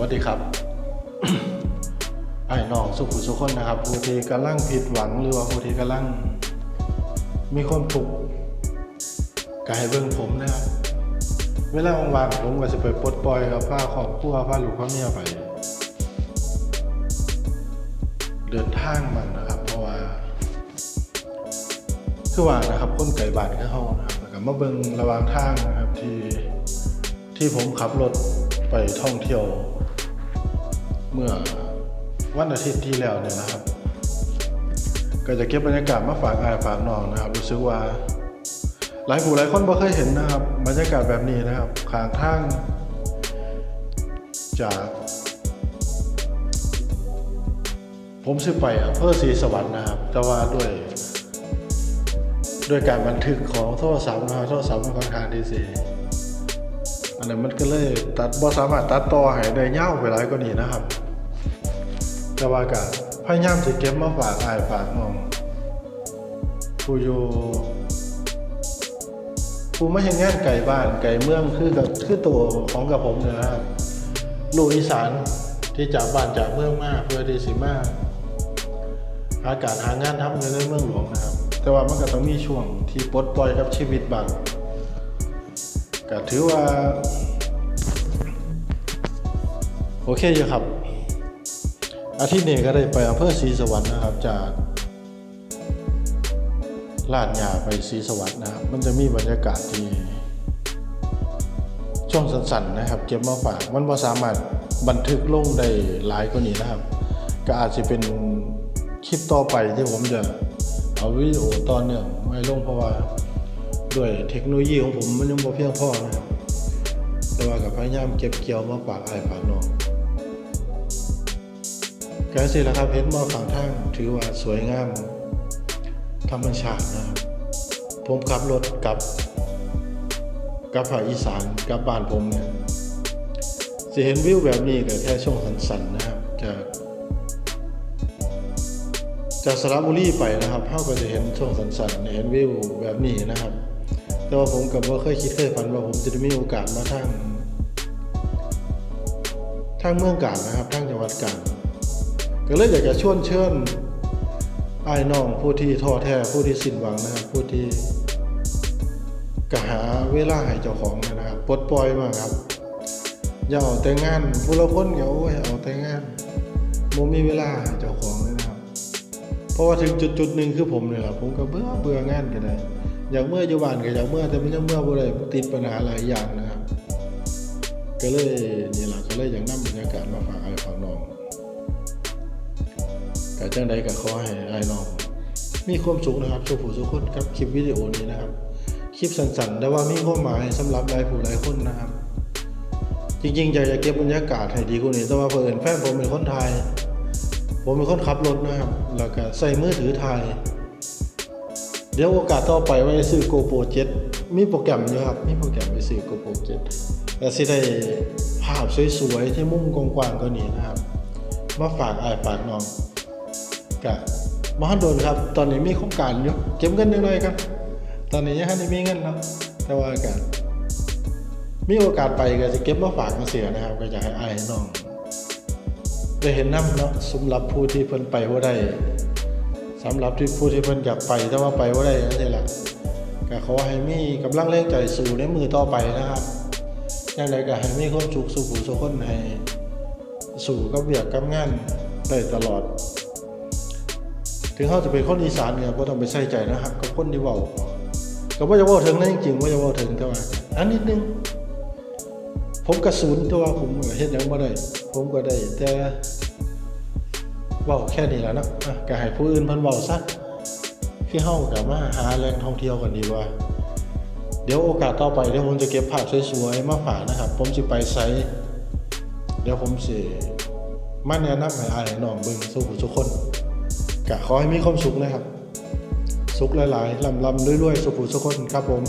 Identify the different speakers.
Speaker 1: วัสดีครับไอ้น้องสุขุสุคนนะครับผู้ที่กำลังผิดหวังหรือว่าผู้ที่กำลัง มีความทุกข์ก็ให้เบิ่งผมนะครับเวลาว่างๆผมก็จะไปปลดปล่อยกับผ้าครอบครัวผ้าหลูกผ้าเมียไป เดินทางมันนะครับ เพราะว่าคือว่านะครับคนไก่บานก็เข้านะครับแล้วก็มาเบิ่งระหว่างทางนะครับที่ที่ผมขับรถไปท่องเที่ยว เมื่อวันอาทิตย์ที่แล้วเนี่ยนะครับ ก็จะเก็บบรรยากาศมาฝากอายฝากน้องนะครับ รู้สึกว่าหลายผู้หลายคนบ่เคยเห็นนะครับ บรรยากาศแบบนี้นะครับข้างทางจาก ผมสิไปอำเภอศรีสวรรค์นะครับ แต่ว่าด้วยด้วยการบันทึกของโทรศัพท์นะครับโทรศัพท์มันค่อนข้างที่สิอันนั้นมันก็เลยตัดบ่สามารถตัดต่อให้ได้ยาวไปหลายกว่านี้นะครับ แต่ว่าก็พยายามสิเก็บมาฝากอายฝากน้องผู้อยู่ผู้ไม่เห็นงานไก่บ้านไก่เมืองคือกับคือตัวของกับผมเนี่ยนะครับลูกอีสานที่จากบ้านจากเมืองมากเพื่อที่สิมาหาการหางานทำอยู่ในเมืองหลวงนะครับ แต่ว่ามันก็ต้องมีช่วงที่ปลดปล่อยกับชีวิตบางก็ถือว่า โอเคอยู่ครับ อาทิตย์นี้ก็ได้ไปอำเภอศรีสวรรค์นะครับ จากลาดยาไปศรีสวรรค์นะครับ มันจะมีบรรยากาศที่ ช่วงสั้นๆนะครับ เก็บมาฝากมันบ่สามารถบันทึกลงได้หลายกว่านี้นะครับ ก็อาจจะเป็นคลิปต่อไปที่ผมจะเอาวิดีโอตอนเนื่องไม่ลงเพราะว่าด้วยเทคโนโลยีของผมมันยังบ่เพียงพอนะครับแต่ว่ากับพยายามเก็บเกี่ยวมาฝากอ้ายฝากน้อง แกสิละครับเห็นมาฝั่งทางถือว่าสวยงาม ธรรมชาตินะครับผมขับรถกลับกับภาคอีสานกับบ้านผมเนี่ยจะเห็นวิวแบบนี้ก็แค่ช่วงสั้นๆนะครับจากจากสระบุรีไปนะครับเฮาก็จะเห็นช่วงสั้นๆเห็นวิวแบบนี้นะครับ แต่ว่าผมกับว่าเคยคิดเคยฝันว่าผมจะได้มีโอกาสมาทางทางเมืองกาญนะครับทางจังหวัดกาญ ก็เลยอยากจะชวนเชิญไอ้น้องผู้ที่ท้อแท้ผู้ที่สิ้นหวังนะครับผู้ที่ก็หาเวลาให้เจ้าของนะครับปลดปล่อยมาครับอย่าเอาแต่งานผู้ละคนอย่าโอ้ยเอาแต่งานโมมีเวลาให้เจ้าของเลยนะครับ เพราะว่าถึงจุดจุดหนึ่งคือผมเนี่ยแหละผมก็เบื่อเบื่องานกันได้อยากเมื่ออยู่บ้านก็อยากเมื่อแต่ไม่ใช่เมื่อบ่ได้ติดปัญหาหลายอย่างนะครับ ก็เลยนี่แหละก็เลยอยากนำบรรยากาศมาฝากไอ้ฝากน้อง ก็จังใดก็ขอให้ไอ้น้อง มีความสุขนะครับสุขผู้สุขคนกับคลิปวิดีโอนี้นะครับ คลิปสั้นๆแต่ว่ามีความหมายสำหรับหลายผู้หลายคนนะครับ จริงๆอยากจะเก็บบรรยากาศให้ดีกว่านี้แต่ว่าเพื่อนแฟนผมเป็นคนไทย ผมเป็นคนขับรถนะครับแล้วก็ใส่มือถือถ่ายเดี๋ยวโอกาสต่อไปว่าจะซื้อ GoPro 7มีโปรแกรมอยู่ครับ มีโปรแกรมไปซื้อ GoPro 7แล้วสิได้ภาพสวยๆ ที่มุมกว้างๆก็นี้นะครับ มาฝากอายฝากน้อง กะมหันโดนครับ ตอนนี้มีโครงการอยู่เก็บเงินหน่อยๆครับ ตอนนี้ยังไม่มีเงินเนาะแต่ว่าก็มีโอกาสไปก็จะเก็บมาฝากมาเสียนะครับ ก็จะให้อายให้น้องได้เห็นน้ำเนาะสำหรับผู้ที่เพิ่นไปว่าได้สำหรับที่ผู้ที่เพิ่นอยากไปแต่ว่าไปว่าได้นั่นเองล่ะก็ขอให้มีกำลังแรงใจสู่ในมือต่อไปนะครับอย่างไรก็ให้มีความสุขสุขสุขคนให้สู่กับเบียกกับงานได้ตลอด ถึงเขาจะเป็นคนอีสานเนี่ยก็ต้องไปใส่ใจนะครับกับคนที่เว้าก็ว่าจะเว่าถึงนั่นจริงๆว่าจะเว่าถึงแต่ว่าอันนิดนึงผมกระสุนต่ว่าผมเฮ็ดหยังบ่ได้ ผมก็ได้แต่เว้าแค่นี้แหล้วนะอะก็ให้ผู้อื่นเพิ่นเว้าซะคือเฮาก็มาหาแหล่งท่องเที่ยวกันดีกว่าเดี๋ยวโอกาสต่อไปเดี๋ยวผมจะเก็บภาพสวยๆมาฝากนะครับ ผมสิไปไซต์เดี๋ยวผมสิมาแนะนำให้อายน้องเบิ่งสู่ผู้ทุกคน กะขอให้มีความสุขนะครับ สุขหลายๆลำลำๆรวยๆสุขสุขคนครับผม